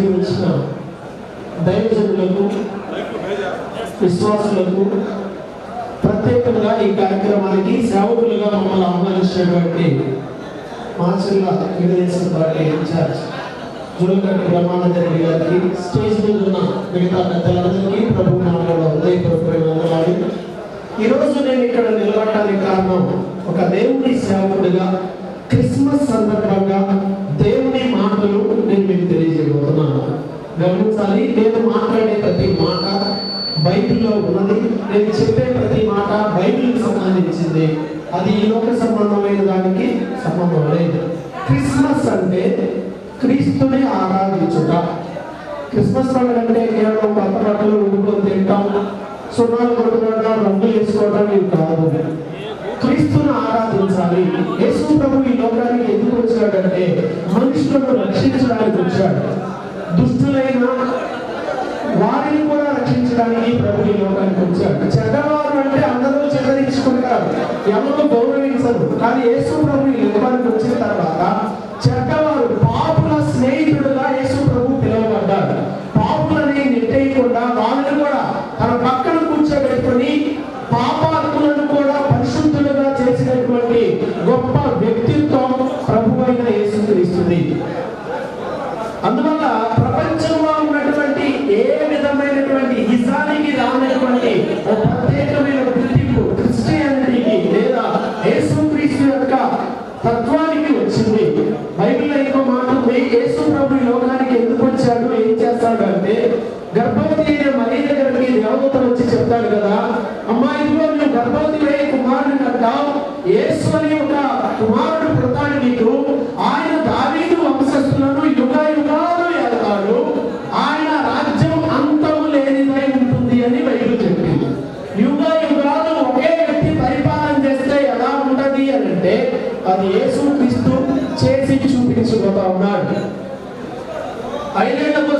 చేరి దైవజనులకు విశ్వాసులకు ప్రత్యేకంగా ఈ కార్యక్రమానికి సేవకులుగా మమ్మల్ని ఆహ్వానించినటువంటి మాచర్ల తెలుగుదేశం పార్టీ ఇన్ఛార్జ్ జులకట్టు బ్రహ్మానంద గారికి స్టేజ్ మీద ఉన్న మిగతా పెద్దలందరికీ ప్రభు నామంలో హృదయపూర్వకమైన వందనాలు ఈరోజు నేను ఇక్కడ నిలబడటానికి కారణం ఒక దేవుని సేవకుడిగా క్రిస్ గమనించాలి. నేను మాట్లాడే ప్రతి మాట బైబిల్లో ఉన్నది. నేను చెప్పే ప్రతి మాట బైబిల్కి సంబంధించింది. అది ఈ లోక సంబంధమైన దానికి సంబంధం లేదు. క్రిస్మస్ అంటే క్రీస్తుని ఆరాధించుట. క్రిస్మస్ పండుగ అంటే కేవలం కొత్త బట్టలు ఉడుకొని తింటాం. సున్నాలు కొట్టుకోవడం రంగులు వేసుకోవడం ఇవి కాదు. క్రీస్తును ఆరాధించాలి. యేసు ప్రభు ఈ లోకానికి ఎందుకు వచ్చాడంటే మనుషులను రక్షించడానికి వచ్చాడు. దుష్టులైన వారిని కూడా రక్షించడానికి ప్రభు ఈ లోకానికి వచ్చాడు. చెడ్డవారు అంటే అందరూ చెదరించుకుంటారు ఎవరు గౌరవించరు. కానీ యేసు ప్రభు ఈ లోకానికి వచ్చిన తర్వాత చెడ్డవారు పాపుల స్నేహితుడుగా యేసు ప్రభు పిలువబడ్డాడు. పాపులని నెట్టేయకుండా వాళ్ళని కూడా తన పక్కన కూర్చోబెట్టుకొని పాపాత్ములను కూడా పరిశుద్ధులుగా చేసినటువంటి గొప్ప వ్యక్తిత్వం ప్రభు అయిన యేసుక్రీస్తుంది. అందువల్ల ప్రభు లోకానికి ఎందుకు వచ్చాడు? ఏం చేస్తాడు అంటే గర్భవతి అయిన మరీ దగ్గరికి దేవతలు వచ్చి చెప్తాడు కదా అమ్మా ఇదిగో నువ్వు గర్భవతి అయ్యే కుమారుని అంటావు యేసు అని ఒక కుమారుడు పుడతాడు నీకు. ఆయన దావీదు వంశస్థులను యుగ యుగాలు ఎడతాడు ఆయన రాజ్యం అంతము లేనిదై ఉంటుంది అని బైబిల్ చెప్పింది. యుగ యుగాలు ఒకే వ్యక్తి పరిపాలన చేస్తే ఎలా ఉంటది అని అంటే అది యేసు క్రీస్తు చూపించబోతా